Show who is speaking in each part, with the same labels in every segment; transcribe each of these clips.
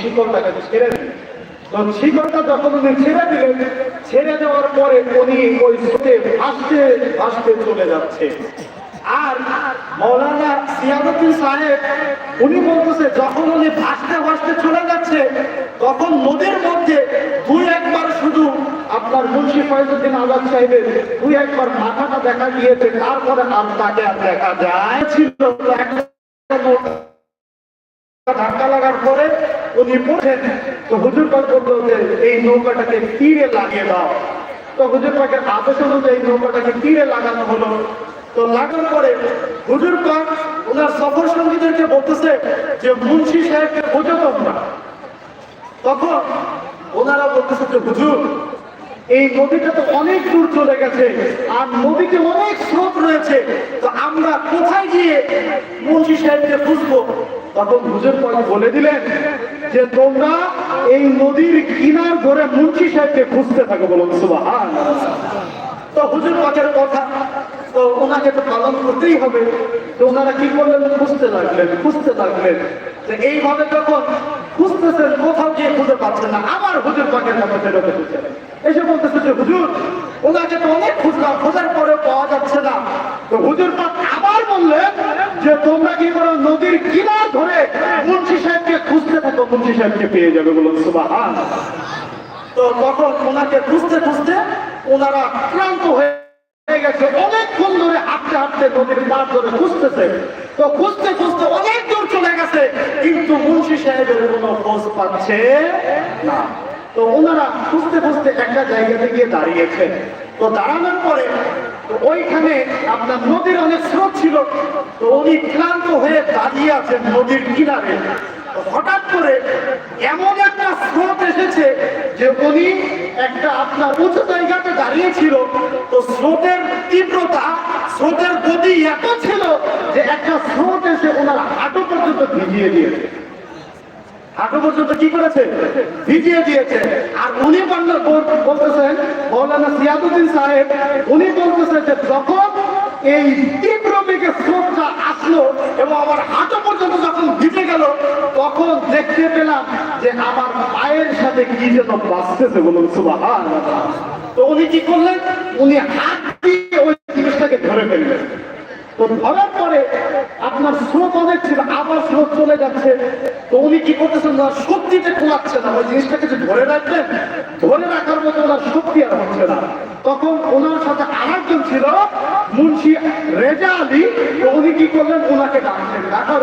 Speaker 1: শিকলটাকে ছেড়ে দিলেন তো যখন উনি ছেড়ে দিলেন, ছেড়ে দেওয়ার পরে উনি ওই স্রোতে ভাসতে ভাসতে চলে যাচ্ছে। আর মৌলানা সাহেব, উনি বলতেছে, যখন উনি ভাসতে ভাসতে চলে যাচ্ছে, তখন নদীর মধ্যে দুই একবার শুধু আপনার মুন্সি ফয়জুদ্দিন আজাদ সাহেবের দুই একবার মাথাটা দেখা গিয়েছে, তারপরে আর তাকে আর দেখা যায় ছিল। ধাক্কা লাগার পরে উনি পড়ছেন তো হুজুর পাক বলল যে এই নৌকাটাকে তীরে লাগিয়ে দাও। তো হুজুর পাকের আদেশ অনুযায়ী নৌকাটাকে তীরে লাগানো হলো। তো লাগানোর পরে হুজুর পাক ওনার সফর সঙ্গীদেরকে বলতেছে যে মুন্সি সাহেবকে বোঝো তোমরা। তখন ওনারা বলতেছে যে, হুজুর, এই নদীটা তো অনেক দূর চলে গেছে আর নদীতে অনেক স্রোত রয়েছে। তো আমরা কোথায় গিয়ে মুন্সি সাহেবকে খুঁজবো তখন হুজুর বলে দিলেন যে তোমরা এই নদীর কিনার ধরে মুন্সি সাহেবকে খুঁজতে থাকো বলুন সুবাহ তো হুজুর পাকের কথা যে বলতেছে যে, হুজুর, ওনাকে তো অনেক খোঁজার পরে পাওয়া যাচ্ছে না। তো হুজুর পাক আবার বললেন যে, তোমরা কি করো? নদীর কিনার ধরে মুন্সি খুঁজতে খুঁজতে অনেকক্ষণ ধরে হাঁটতে হাঁটতে নদীর পার ধরে খুঁজতেছে। তো খুঁজতে খুঁজতে অনেক দূর চলে গেছে, কিন্তু মুন্সি সাহেবের কোনো খোঁজ পাচ্ছে না। তো ওনারা খুঁজতে খুঁজতে একটা জায়গাতে গিয়ে দাঁড়িয়েছে। তো দাঁড়ানোর পরে ওইখানে আপনার নদীর অনেক স্রোত ছিল। তো উনি ক্লান্ত হয়ে দাঁড়িয়ে আছেন নদীর কিনারে। হঠাৎ করে এমন একটা স্রোত এসেছে যে উনি একটা আপনার উঁচু জায়গাতে দাঁড়িয়েছিল তো স্রোতের তীব্রতা, স্রোতের গতি এত ছিল যে একটা স্রোত এসে ওনার হাঁটু পর্যন্ত ভিজিয়ে দিয়েছে। হাঁটু পর্যন্ত কি করেছে? ভিজিয়ে দিয়েছে। আর উনি বলতেছেন, মৌলানা সিয়াদুদ্দিন সাহেব, উনি বলতেছেন যে যখন এই তীব্র বেগে স্রোতটা আসলো এবং আমার হাঁটু পর্যন্ত যখন ভিজে গেল তখন দেখতে পেলাম যে আমার পায়ের সাথে কি যেন বাঁচতেছে বলুন সুবাহ তো উনি কি করলেন? উনি হাত দিয়ে ওই জিনিসটাকে ধরে ফেললেন। তো ধরার পরে আপনার স্রোত অনেক ছিল, আবার স্রোত চলে যাচ্ছে। তো উনি কি করতেছেন না শক্তিতে খোলাচ্ছে না। ওই জিনিসটাকে যে ধরে রাখবেন ধরে রাখার মতো ওনার শক্তি আর হচ্ছে না। তখন ওনার সাথে আরেকজন ছিল মুন্সি রেজা আলী। তো উনি কি করলেন, ওনাকে ডাকলেন। ডাকার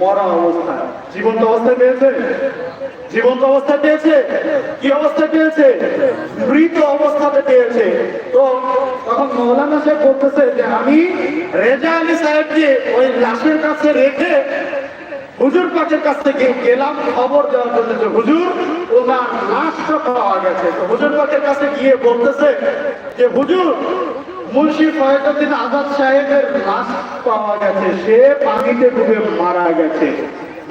Speaker 1: মরা অবস্থায় জীবন্ত অবস্থায় পেয়েছে? জীবন্ত অবস্থায় পেয়েছে? কি অবস্থায় পেয়েছে? মৃত অবস্থাতে পেয়েছে। তো তখন মৌলানা সাহেব বলতেছে যে, আমি রেজা আলী সাহেবকে ওই লাশের কাছে রেখে হুজুর পাকের কাছ থেকে গেলাম, খবর দেওয়ার জন্য যে, হুজুর, ওনার লাশটা পাওয়া গেছে। তো হুজুর পাকের কাছে গিয়ে বলতেছে যে, হুজুর মুন্সি ফয়েজুদ্দিন আজাদ সাহেবের লাশ পাওয়া গেছে, সে পানিতে ডুবে মারা গেছে।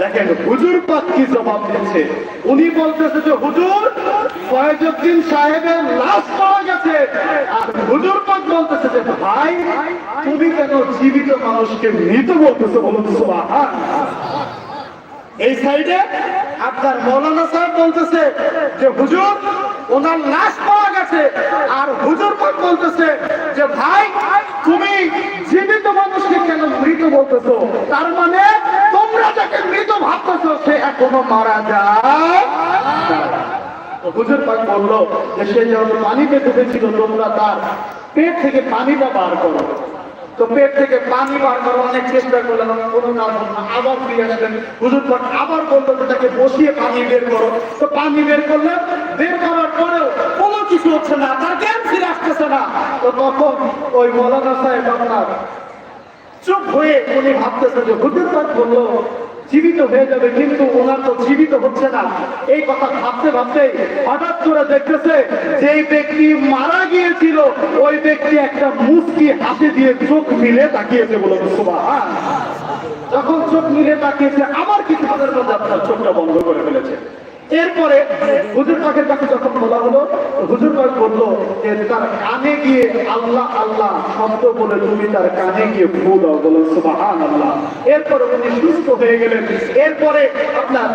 Speaker 1: দেখেন, হুজুর পাক কি জবাব দিচ্ছে? উনি বলতেছে যে, হুজুর ফয়েজুদ্দিন সাহেবের লাশ পাওয়া গেছে। আর হুজুর পাক বলতেছে যে, ভাই, তুমি কেন জীবিত মানুষকে মৃত বলতেছো বলুন সুবহান এই সাইডে আপনার মৌলানা সাহেব বলতেছে যে, হুজুর, ওনার লাশ গেছে আর হুজুর পাক বলতেছে যে, ভাই, তুমি জীবিত মানুষকে কেন মৃত বলতেছো? তার মানে তোমরা যাকে মৃত ভাবতেছো, সে এখনও মারা যায়। হুজুর পাক বলল যে, সে পানিতে ডুবেছিল, তোমরা তার পেট থেকে পানিটা বার করো। তো পেট থেকে পানি বার অনেক চেষ্টা করলেন কোনো না আবার ফিরে আসলেন। হুজুর পাক আবার বলল তাকে বসিয়ে পানি বের করো। তো পানি বের করলেন, বের করার পরেও কিছু হচ্ছে না, তার জ্ঞান ফিরে আসতেছে না। তো তখন ওই মৌলানা সাহেব আপনার চুপ হয়ে উনি ভাবতেছে যে হুজুর পাক বলল, জীবিত হয়ে যাবে, কিন্তু ওনার তো জীবিত হচ্ছে না। এই কথা ভাবতে ভাবতে হঠাৎ করে দেখতেছে যেই ব্যক্তি মারা গিয়েছিল, ওই ব্যক্তি একটা মুস্কি হাতে দিয়ে চোখ মিলে তাকিয়েছে বলে সুবহান। যখন চোখ মিলে তাকিয়েছে, আমার কিছু তাদের মধ্যে আপনার চোখটা বন্ধ করে ফেলেছে? এরপরে হুজুর পাকের কাছে যখন বলা হলো, হুজুর পাক বলল যে, তার কানে গিয়ে আল্লাহ আল্লাহ শব্দ বলে তুমি তার কানে গিয়ে দাও, বলো সুবাহান আল্লাহ এরপরে উনি সুস্থ হয়ে গেলেন। এরপরে আপনার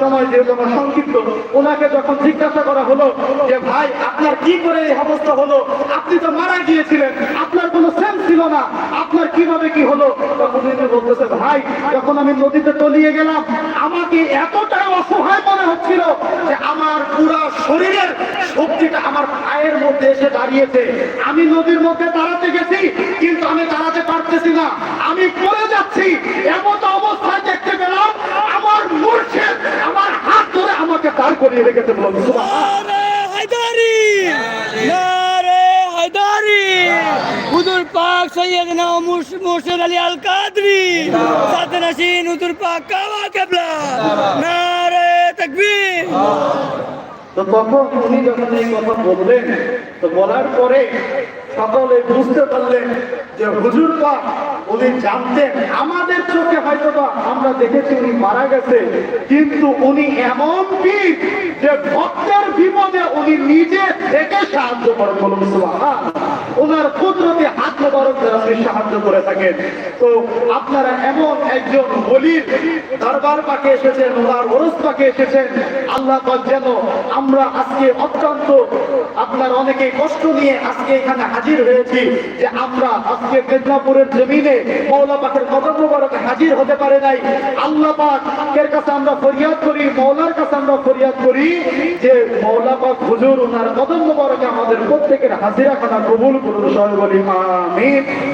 Speaker 1: সময় যেহেতু আমার সংক্ষিপ্ত ওনাকে যখন জিজ্ঞাসা করা হলো যে, ভাই, আপনার কি করে এই অবস্থা হলো? আপনি তো মারা গিয়েছিলেন, আপনার কোনো সেন্স ছিল না, আপনার কীভাবে কি হলো? তখন উনি বলতেছে, ভাই, যখন আমি নদীতে তলিয়ে গেলাম, আমাকে এতটাই অসহায় মনে হচ্ছিল যে আমার পুরো শরীরের শক্তিটা আমার পায়ের মধ্যে এসে দাঁড়িয়েছে। আমি নদীর মধ্যে দাঁড়াতে গেছি কিন্তু আমি দাঁড়াতে পারতেছি না। আমি পড়ে যাচ্ছি এমন অবস্থায় দেখতে পেলাম আমার মূর্ছেদ আমার হাত ধরে আমাকে দাঁড় করিয়ে রেখেছে বলুন
Speaker 2: হায়দারি হায়দারি। হুজুর পাক সৈয়দনা মুর্শিদ আলী আল কাদরি হুজুর পাক কাওয়া কেবলা। নারে
Speaker 1: তো তখন উনি যখন এই কথা বললেন, তো বলার পরে সকলে বুঝতে পারলেন যে হুজুর উনি জানতেন, আমাদের চোখে হয়তো বা আমরা দেখেছি উনি মারা গেছে, কিন্তু উনি এমন বীর যে ভক্তের বিপদে উনি নিজে থেকে সাহায্য করেন বলুন। ওনার কুদরতি আপনি সাহায্য করে থাকেন। তো আপনারা এমন একজন বলির দরবার পাকে এসেছেন, ওনার ওরস পাকে এসেছেন। আল্লাহ যেন আমরা আজকে অত্যন্ত, আপনার অনেকে কষ্ট নিয়ে আজকে এখানে হাজির হয়েছি যে আমরা আজকে মেদিনীপুরের জমিনে মৌলা পাকের কদম মোবারকে হাজির হতে পারে নাই। আল্লাহ পাকের কাছে আমরা ফরিয়াদ করি, মৌলার কাছে আমরা ফরিয়াদ করি যে মৌলা পাক হুজুর, ওনার কদম মোবারকে আমাদের প্রত্যেকের হাজিরা খানা কবুল করুন বলি আমিন।